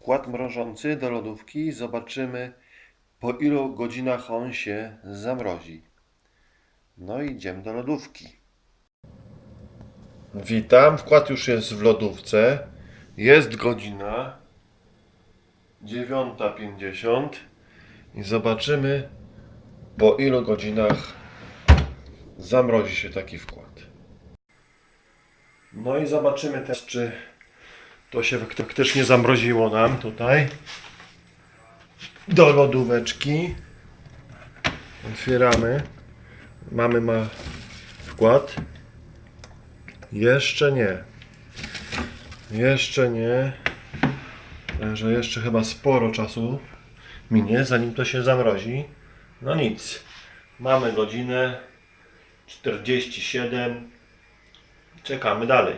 Wkład mrożący do lodówki. Zobaczymy po ilu godzinach on się zamrozi. No i idziemy do lodówki. Witam, wkład już jest w lodówce. Jest godzina 9.50 i zobaczymy po ilu godzinach zamrozi się taki wkład. No i zobaczymy też, czy to się faktycznie zamroziło nam tutaj. Do lodóweczki. Otwieramy. Mamy ma wkład. Jeszcze nie. Jeszcze nie. Także jeszcze chyba sporo czasu minie, zanim to się zamrozi. No nic. Mamy godzinę 47. Czekamy dalej.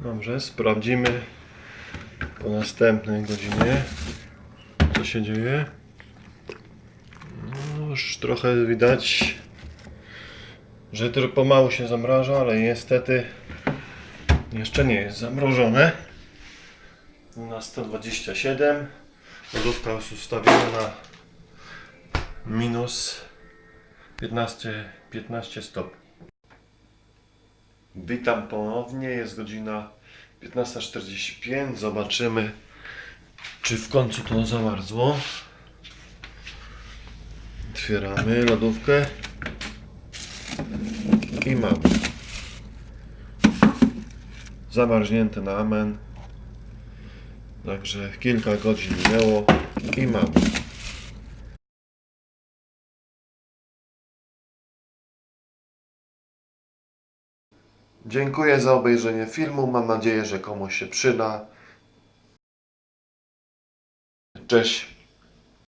Dobrze, sprawdzimy po następnej godzinie, co się dzieje. No, już trochę widać, że to pomału się zamraża, ale niestety jeszcze nie jest zamrożone. Na 127. Lodówka jest ustawiona na minus 15, 15 stopni. Witam ponownie, jest godzina 15.45. Zobaczymy, czy w końcu to zamarzło. Otwieramy lodówkę i mamy. Zamarznięte na amen. Także kilka godzin minęło i mamy. Dziękuję za obejrzenie filmu. Mam nadzieję, że komuś się przyda. Cześć.